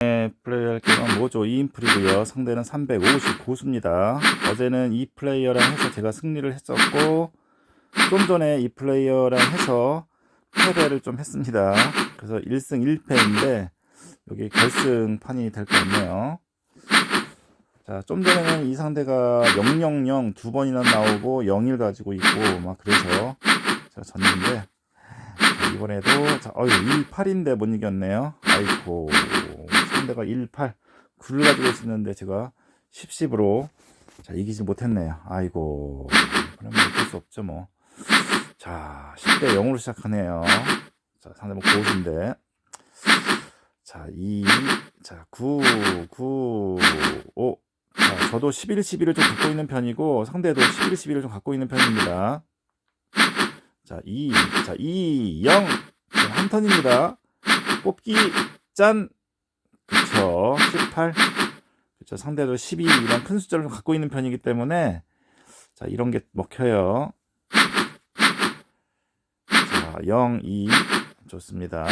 네, 플레이할 게임은 모조 2인풀이고요. 상대는 359수입니다. 어제는 이 플레이어랑 해서 제가 승리를 했었고 좀 전에 이 플레이어랑 해서 패배를 좀 했습니다. 그래서 1승 1패인데 여기 결승판이 될 것 같네요. 자, 좀 전에는 이 상대가 000 두 번이나 나오고 01 가지고 있고 막 그래서 제가 졌는데 자, 이번에도 자, 어유 18인데 못 이겼네요. 아이고 상대가 18 9를 가지고 있었는데 제가 10, 10으로 자, 이기지 못했네요. 아이고 그러면 어쩔 수 없죠 뭐. 자 10대 0으로 시작하네요. 자 상대방 고수인데 자 2, 자 9, 9, 5 자, 저도 11, 11을 좀 갖고 있는 편이고 상대도 11, 11을 좀 갖고 있는 편입니다. 자, 2, 자, 2, 0. 한 턴입니다. 뽑기, 짠. 그쵸. 18. 그쵸. 상대도 12, 이런 큰 숫자를 좀 갖고 있는 편이기 때문에, 자, 이런 게 먹혀요. 자, 0, 2. 좋습니다.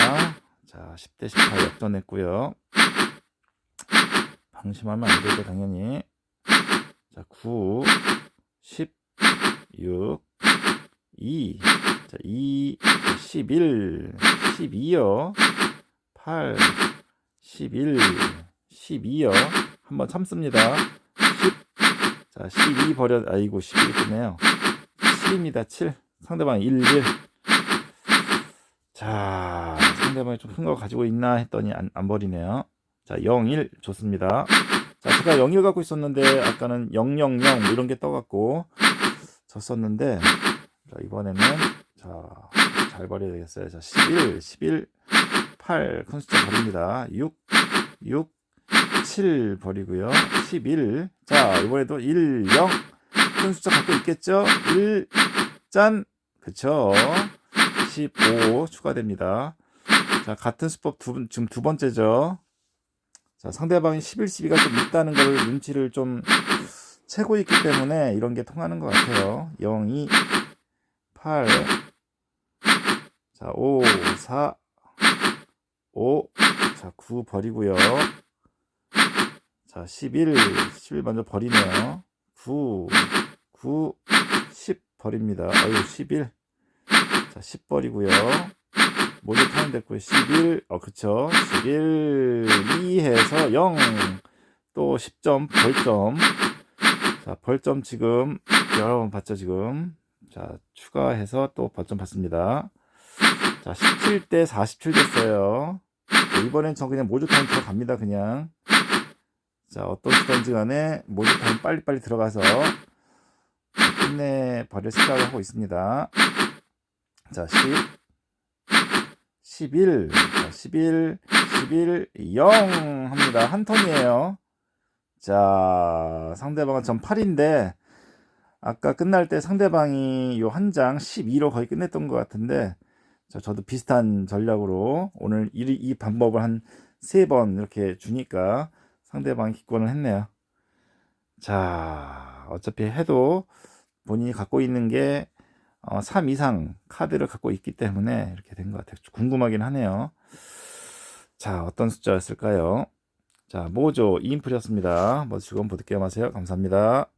자, 10대 18 역전했고요. 방심하면 안 되죠, 당연히. 자, 9, 10, 6, 2, 자, 2, 11, 12요. 8, 11, 12요. 한번 참습니다. 10, 자, 12 버려, 아이고, 11이 뜨네요. 7입니다, 7. 상대방 1, 1. 자, 상대방이 좀 큰 거 가지고 있나 했더니 안, 안 버리네요. 자, 0, 1 좋습니다. 자, 제가 0, 1 갖고 있었는데 아까는 0, 0, 0뭐 이런 게 떠갖고 졌었는데 자, 이번에는 자, 잘 버려야 되겠어요. 자, 11, 11, 8큰 숫자 버립니다. 6, 6, 7 버리고요. 11. 자, 이번에도 1, 0. 큰 숫자 갖고 있겠죠? 1, 짠. 그쵸? 15 추가됩니다. 자, 같은 수법 두, 번- 지금 두 번째죠. 자, 상대방이 11, 12가 좀 있다는 걸 눈치를 좀 채고 있기 때문에 이런 게 통하는 것 같아요. 0, 2, 8, 자, 5, 4, 5, 자, 9 버리고요. 자, 11, 11 먼저 버리네요. 9, 9, 10 버립니다. 아유, 11. 자, 10 버리고요. 모두 타임 됐고요. 11, 어, 그쵸. 11, 2 해서 0. 또 10점, 벌점. 자, 벌점 지금 여러 번 봤죠, 지금. 자, 추가해서 또 벌점 받습니다. 자, 17대 47 됐어요. 자, 이번엔 저 그냥 모조 타임 들어갑니다, 그냥. 자, 어떤 수단지 간에 모조 타임 빨리빨리 들어가서 끝내 버릴 생각을 하고 있습니다. 자, 10, 11, 자, 11, 11, 0 합니다. 한 턴이에요. 자, 상대방은 전 8인데, 아까 끝날 때 상대방이 요 한 장 12로 거의 끝냈던 것 같은데, 자, 저도 비슷한 전략으로 오늘 이, 이 방법을 한 세 번 이렇게 주니까 상대방이 기권을 했네요. 자, 어차피 해도 본인이 갖고 있는 게 어, 3 이상 카드를 갖고 있기 때문에 이렇게 된 것 같아요. 궁금하긴 하네요. 자, 어떤 숫자였을까요? 자, 모조 2인풀이었습니다. 모두 즐거운 보드게임 하세요. 감사합니다.